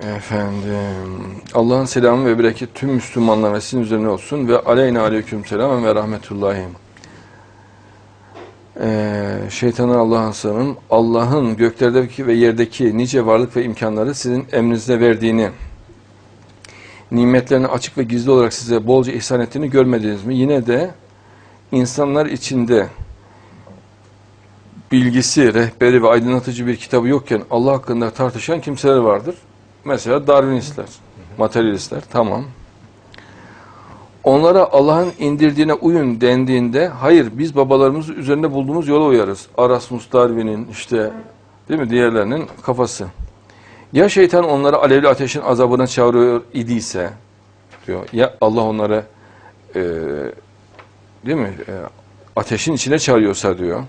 Efendim, Allah'ın selamı ve bereketi tüm Müslümanlara sizin üzerine olsun ve aleyna aleyküm selam ve rahmetullahi. Ee, şeytanın Allah'ın sanım, Allah'ın göklerdeki ve yerdeki nice varlık ve imkanları sizin emrinize verdiğini, nimetlerini açık ve gizli olarak size bolca ihsan ettiğini görmediniz mi? Yine de insanlar içinde bilgisi, rehberi ve aydınlatıcı bir kitabı yokken Allah hakkında tartışan kimseler vardır. Mesela Darwinistler, materyalistler, tamam. Onlara Allah'ın indirdiğine uyun dendiğinde, hayır biz babalarımız üzerinde bulduğumuz yola uyarız. Erasmus Darwin'in işte, değil mi diğerlerinin kafası. Ya şeytan onları alevli ateşin azabına çağırıyor idiyse, diyor, ya Allah onları e, değil mi e, ateşin içine çağırıyorsa diyor.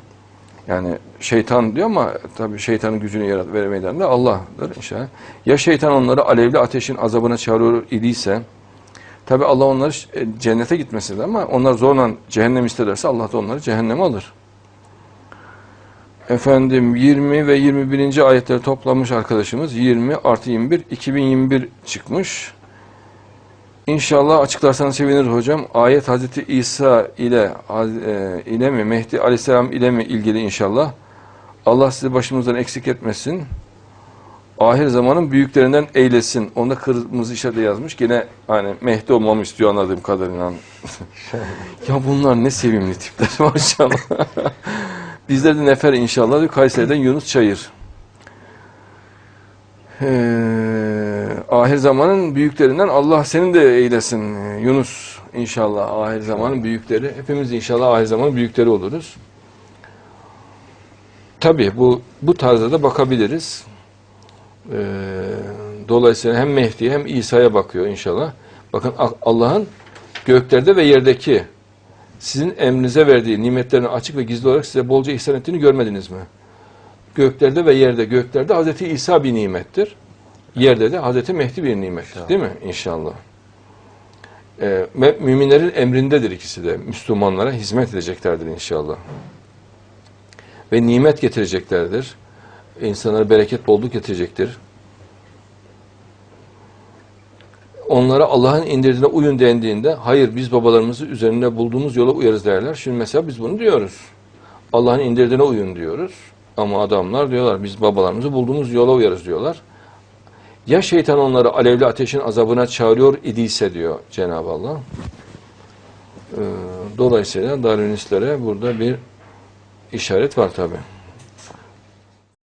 Yani şeytan diyor ama tabii şeytanın gücünü yarat veremeden de Allah'dır inşallah. Ya şeytan onları alevli ateşin azabına çağırıyor idiyse tabii Allah onları e, cennete gitmesin ama onlar zorla cehennem isterlerse Allah da onları cehenneme alır. Efendim 20 ve 21. ayetleri toplamış arkadaşımız 20 artı 21 2021 çıkmış. İnşallah açıklarsanız seviniriz hocam. Ayet Hazreti İsa ile e, ile mi Mehdi Aleyhisselam ile mi ilgili inşallah. Allah sizi başımızdan eksik etmesin. Ahir zamanın büyüklerinden eylesin. Onda kırmızı işaretle yazmış. Gene hani Mehdi olmamı istiyor anladığım kadarıyla. ya bunlar ne sevimli tipler maşallah. Bizler de nefer inşallah. Kayseri'den Yunus Çayır. Ee, ahir zamanın büyüklerinden Allah seni de eylesin ee, Yunus inşallah ahir zamanın büyükleri. Hepimiz inşallah ahir zamanın büyükleri oluruz. Tabi bu bu tarzda da bakabiliriz. Ee, dolayısıyla hem Mehdi'ye hem İsa'ya bakıyor inşallah. Bakın Allah'ın göklerde ve yerdeki sizin emrinize verdiği nimetlerini açık ve gizli olarak size bolca ihsan ettiğini görmediniz mi? Göklerde ve yerde. Göklerde Hazreti İsa bir nimettir. Yerde de Hazreti Mehdi bir nimettir. Değil mi? İnşallah. Ee, ve müminlerin emrindedir ikisi de. Müslümanlara hizmet edeceklerdir inşallah. Ve nimet getireceklerdir. İnsanlara bereket, bolluk getirecektir. Onlara Allah'ın indirdiğine uyun dendiğinde, hayır biz babalarımızı üzerinde bulduğumuz yola uyarız derler. Şimdi mesela biz bunu diyoruz. Allah'ın indirdiğine uyun diyoruz. Ama adamlar diyorlar biz babalarımızı bulduğumuz yola uyarız diyorlar. Ya şeytan onları alevli ateşin azabına çağırıyor idiyse diyor Cenab-ı Allah. Ee, dolayısıyla Darwinistlere burada bir işaret var tabi.